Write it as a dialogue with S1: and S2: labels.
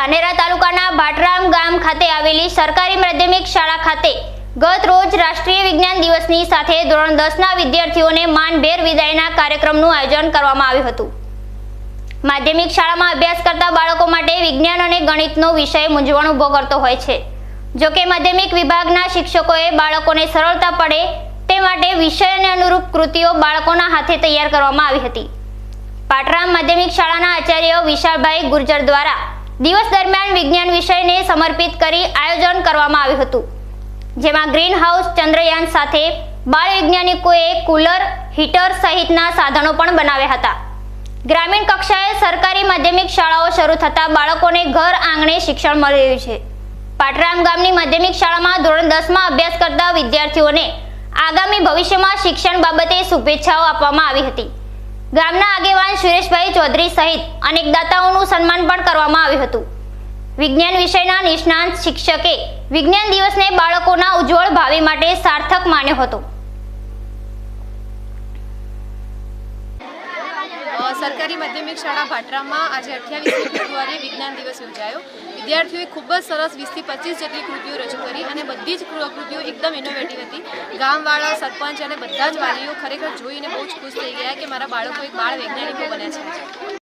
S1: ધાનેરા તાલુકાના ભાટરામ ગામ ખાતે આવેલી સરકારી માધ્યમિક શાળા ખાતે ગત રોજ રાષ્ટ્રીય વિજ્ઞાન દિવસની સાથે ધોરણ દસના વિદ્યાર્થીઓને માનભેર વિદાયના કાર્યક્રમનું આયોજન કરવામાં આવ્યું હતું. માધ્યમિક શાળામાં અભ્યાસ કરતા બાળકો માટે વિજ્ઞાન અને ગણિતનો વિષય મૂંઝવણ ઊભો કરતો હોય છે. જો કે માધ્યમિક વિભાગના શિક્ષકોએ બાળકોને સરળતા પડે તે માટે વિષયને અનુરૂપ કૃતિઓ બાળકોના હાથે તૈયાર કરવામાં આવી હતી. પાટરામ માધ્યમિક શાળાના આચાર્ય વિશાળભાઈ ગુર્જર દ્વારા દિવસ દરમિયાન વિજ્ઞાન વિષયને સમર્પિત કરી આયોજન કરવામાં આવ્યું હતું. જેમાં ગ્રીન હાઉસ ચંદ્રયાન સાથે બાળ વૈજ્ઞાનિકોએ કુલર, હીટર સહિતના સાધનો પણ બનાવ્યા હતા. ગ્રામીણ કક્ષાએ સરકારી માધ્યમિક શાળાઓ શરૂ થતાં બાળકોને ઘર આંગણે શિક્ષણ મળી રહ્યું છે. પાટરામ ગામની માધ્યમિક શાળામાં ધોરણ દસમાં અભ્યાસ કરતા વિદ્યાર્થીઓને આગામી ભવિષ્યમાં શિક્ષણ બાબતે શુભેચ્છાઓ આપવામાં આવી હતી. ગામના આગેવાન સુરેશભાઈ ચૌધરી સહિત અનેક દાતાઓનું સન્માન પણ કરવામાં આવ્યું હતું. વિજ્ઞાન વિષયના નિષ્ણાંત શિક્ષકે વિજ્ઞાન દિવસને બાળકોના ઉજ્જવળ ભાવિ માટે સાર્થક માન્યો હતો.
S2: સરકારી માધ્યમિક શાળા ભાટરામાં આજે અઠ્યાવીસમી ફેબ્રુઆરીએ વિજ્ઞાન દિવસ યોજાયો. વિદ્યાર્થીઓએ ખૂબ જ સરસ વીસથી પચીસ જેટલી કૃતિઓ રજૂ કરી અને બધી જ કૃતિઓ એકદમ ઇનોવેટિવ હતી. ગામવાળા, સરપંચ અને બધા જ વાલીઓ ખરેખર જોઈને બહુ જ ખુશ થઈ ગયા કે મારા બાળકો એક બાળ વૈજ્ઞાનિકો બન્યા છે.